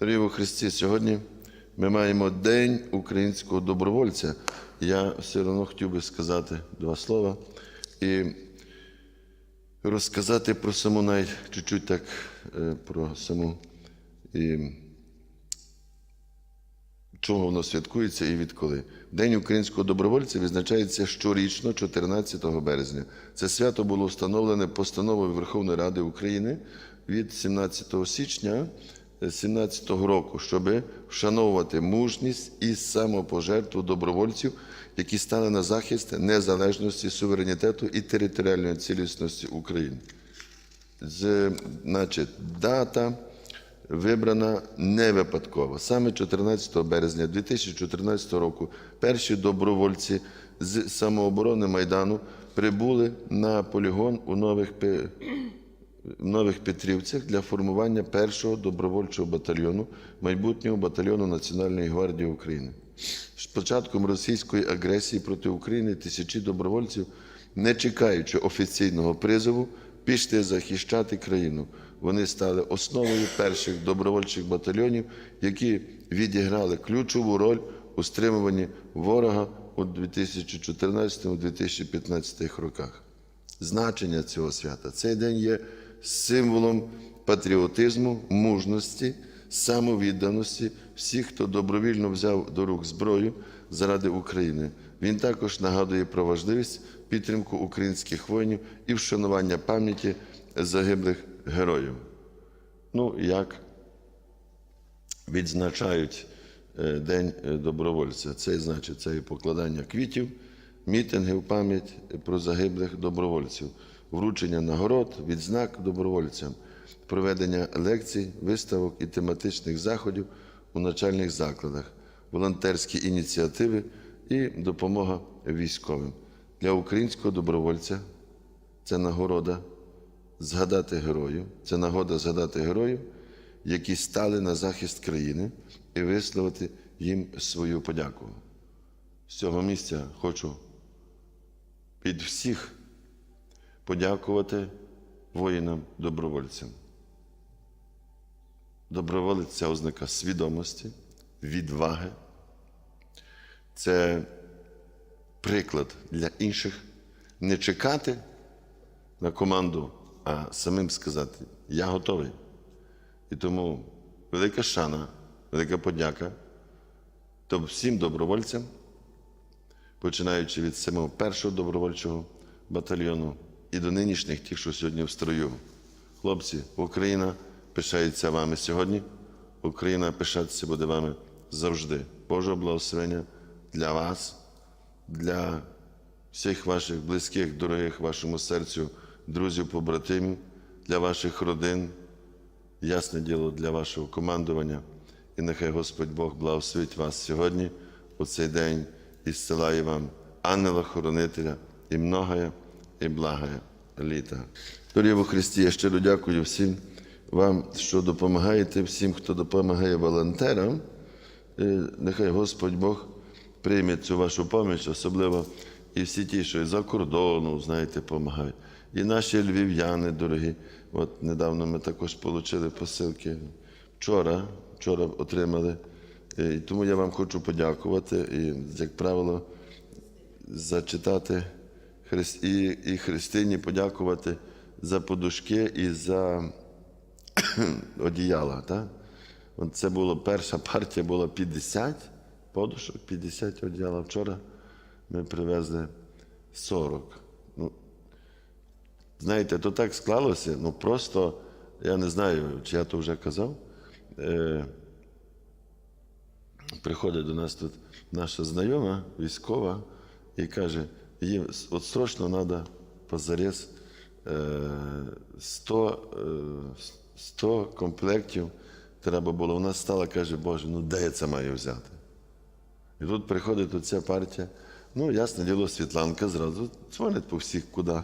Дорогі у Христі, сьогодні ми маємо День українського добровольця. Я все одно хотів би сказати два слова і розказати про саму навіть чуть-чуть так е, про саму і чого воно святкується і відколи. День українського добровольця відзначається щорічно, 14 березня. Це свято було встановлене постановою Верховної Ради України від 17 січня 2017 року, щоб вшановувати мужність і самопожертву добровольців, які стали на захист незалежності, суверенітету і територіальної цілісності України. З, значить, дата вибрана не випадково. Саме 14 березня 2014 року перші добровольці з самооборони Майдану прибули на полігон у Нових, Нових Петрівцях для формування першого добровольчого батальйону майбутнього батальйону Національної гвардії України. З початком російської агресії проти України тисячі добровольців, не чекаючи офіційного призову, пішли захищати країну. Вони стали основою перших добровольчих батальйонів, які відіграли ключову роль у стримуванні ворога у 2014-2015 роках. Значення цього свята цей день є символом патріотизму, мужності, самовідданості всіх, хто добровільно взяв до рук зброю заради України. Він також нагадує про важливість підтримку українських воїнів і вшанування пам'яті загиблих героїв. Ну, як відзначають е, День е, добровольця. Це значить це і покладання квітів, мітинги в пам'ять про загиблих добровольців, вручення нагород, відзнак добровольцям, проведення лекцій, виставок і тематичних заходів у навчальних закладах, волонтерські ініціативи і допомога військовим. Для українського добровольця це нагорода згадати героїв, це нагода згадати героїв, які стали на захист країни і висловити їм свою подяку. З цього місця хочу від всіх подякувати воїнам-добровольцям. Доброволець це ознака свідомості, відваги. Це приклад для інших не чекати на команду, а самим сказати: Я готовий. І тому велика шана, велика подяка то всім добровольцям, починаючи від самого першого добровольчого батальйону і до нинішніх тих, що сьогодні в строю. Хлопці, Україна пишається вами сьогодні. Україна пишатися буде вами завжди. Божого благословення для вас, для всіх ваших близьких, дорогих вашому серцю, друзів, побратимів, для ваших родин, ясне діло для вашого командування. І нехай Господь Бог благословить вас сьогодні, у цей день, і зсилає вам ангела-хоронителя і многое, і благое літа. Дорогі во Христі, я щиро дякую всім вам, що допомагаєте, всім, хто допомагає волонтерам. І нехай Господь Бог прийме цю вашу поміч, особливо і всі ті, що за кордону, знаєте, допомагають. І наші львів'яни, дорогі. От недавно ми також отримали посилки. Вчора, вчора отримали. І тому я вам хочу подякувати і, як правило, зачитати і, і Христині подякувати за подушки і за одіяла. Так? От це була перша партія була 50 подушок, 50 одіяла. Вчора ми привезли 40. Ну, знаєте, то так склалося, ну просто, я не знаю, чи я то вже казав. Е, приходить до нас тут наша знайома, військова, і каже, їм от срочно треба позарез е, 100, е, 100 комплектів треба було. Вона стала, каже, Боже, ну де я це маю взяти? І тут приходить тут ця партія. Ну, ясне діло, Світланка зразу дзвонить по всіх, куди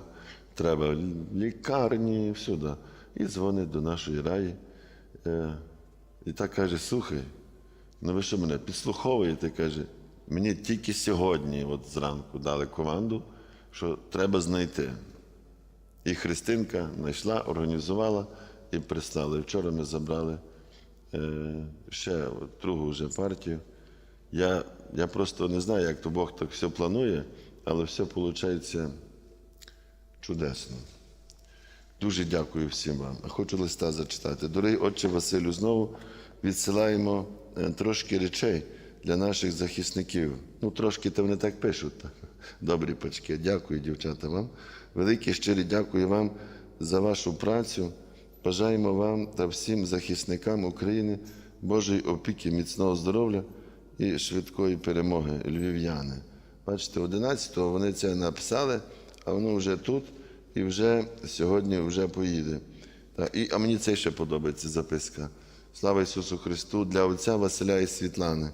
треба, лікарні, всюди. І дзвонить до нашої раї. Е, і так каже: слухай, ну ви що мене підслуховуєте? каже, мені тільки сьогодні, от зранку, дали команду, що треба знайти. І Христинка знайшла, організувала і прислали. Вчора ми забрали е, ще другу вже партію. Я, я просто не знаю, як то Бог так все планує, але все виходить чудесно. Дуже дякую всім вам. Хочу листа зачитати. Дорогий отче Василю, знову відсилаємо е, трошки речей для наших захисників. Ну, трошки то вони так пишуть. Добрі пачки. Дякую, дівчата, вам. Велике щирі дякую вам за вашу працю. Бажаємо вам та всім захисникам України Божої опіки, міцного здоров'я і швидкої перемоги, львів'яни. Бачите, 11-го вони це написали, а воно вже тут і вже сьогодні вже поїде. Так, і, а мені це ще подобається записка. Слава Ісусу Христу для отця Василя і Світлани.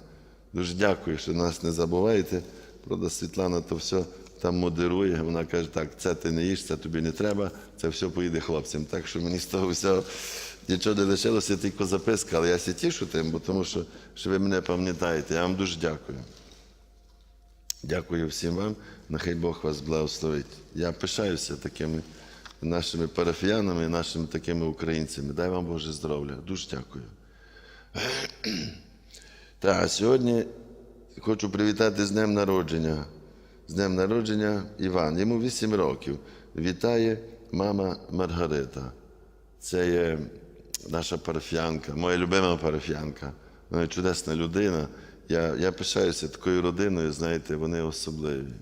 Дуже дякую, що нас не забуваєте. Правда, Світлана то все там модерує. Вона каже, так, це ти не їш, це тобі не треба, це все поїде хлопцям. Так що мені з того всього нічого не лишилося, тільки записка, але я ся тішу тим, бо тому що, що ви мене пам'ятаєте. Я вам дуже дякую. Дякую всім вам. Нехай Бог вас благословить. Я пишаюся такими нашими парафіянами, нашими такими українцями. Дай вам Боже здоров'я. Дуже дякую. Так, сьогодні хочу привітати з днем народження. З днем народження Іван. Йому 8 років. Вітає мама Маргарита. Це є наша парафіянка, моя любима парафіянка. Вона чудесна людина. Я, я пишаюся такою родиною, знаєте, вони особливі.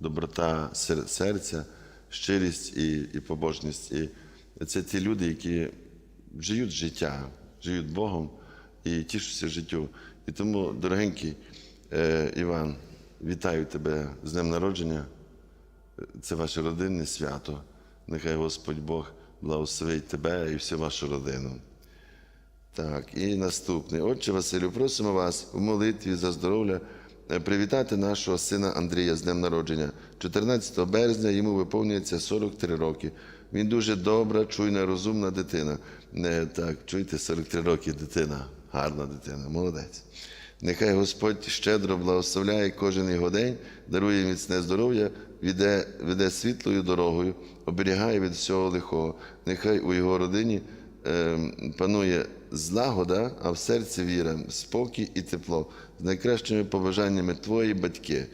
Доброта сер- серця, щирість і, і побожність. І це ті люди, які живуть життя, живуть Богом і тішуться життю. І тому, дорогенький е, Іван, вітаю тебе з днем народження. Це ваше родинне свято. Нехай Господь Бог благословить тебе і всю вашу родину. Так, і наступний. Отче Василю, просимо вас у молитві за здоров'я е, привітати нашого сина Андрія з днем народження. 14 березня йому виповнюється 43 роки. Він дуже добра, чуйна, розумна дитина. Не, так, чуєте, 43 роки дитина, гарна дитина, молодець. Нехай Господь щедро благословляє кожен його день, дарує міцне здоров'я, веде, веде світлою дорогою, оберігає від всього лихого. Нехай у його родині е, панує злагода, а в серці віра, спокій і тепло. З найкращими побажаннями твої батьки.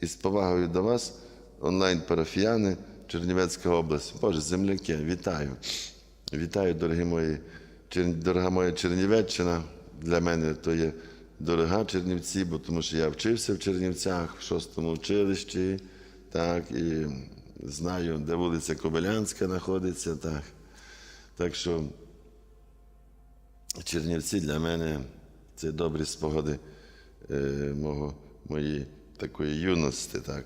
І з повагою до вас, онлайн-парафіяни, Чернівецька область. Боже, земляки, вітаю. Вітаю, дорогі мої, дорога моя Чернівеччина. Для мене то є дорога Чернівці, бо тому що я вчився в Чернівцях, в шостому училищі, так, і знаю, де вулиця Кобилянська знаходиться. Так. так що Чернівці для мене це добрі спогади е, мого, моєї такої юності. Так.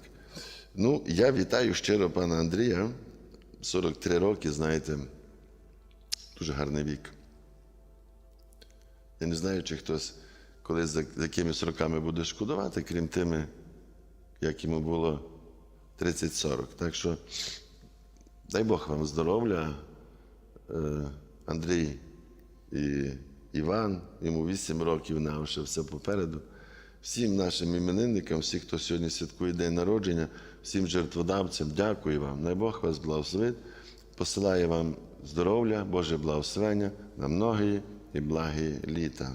Ну, я вітаю щиро пана Андрія. 43 роки, знаєте, дуже гарний вік. Я не знаю, чи хтось колись за, якимись роками буде шкодувати, крім тими, як йому було 30-40. Так що дай Бог вам здоров'я, е, Андрій і Іван, йому 8 років, нам ще все попереду. Всім нашим іменинникам, всім, хто сьогодні святкує день народження, всім жертводавцям, дякую вам. Най Бог вас благословить, посилає вам здоров'я, Боже благословення на многі і благі літа.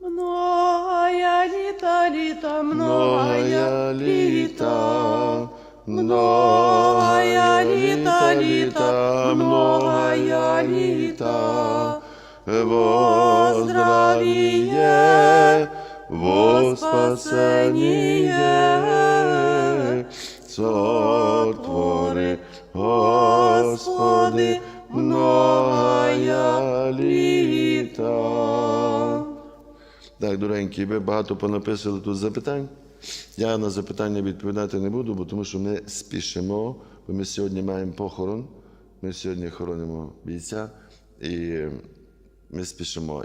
Многая літа, літа, многая літа, многая літа, літа, многая літа. во здравие, во спасение, сотвори, Господи, многая літа. Так, дуренькі, ви багато понаписали тут запитань. Я на запитання відповідати не буду, бо тому що ми спішимо, бо ми сьогодні маємо похорон. Ми сьогодні хоронимо бійця і ми спішимо.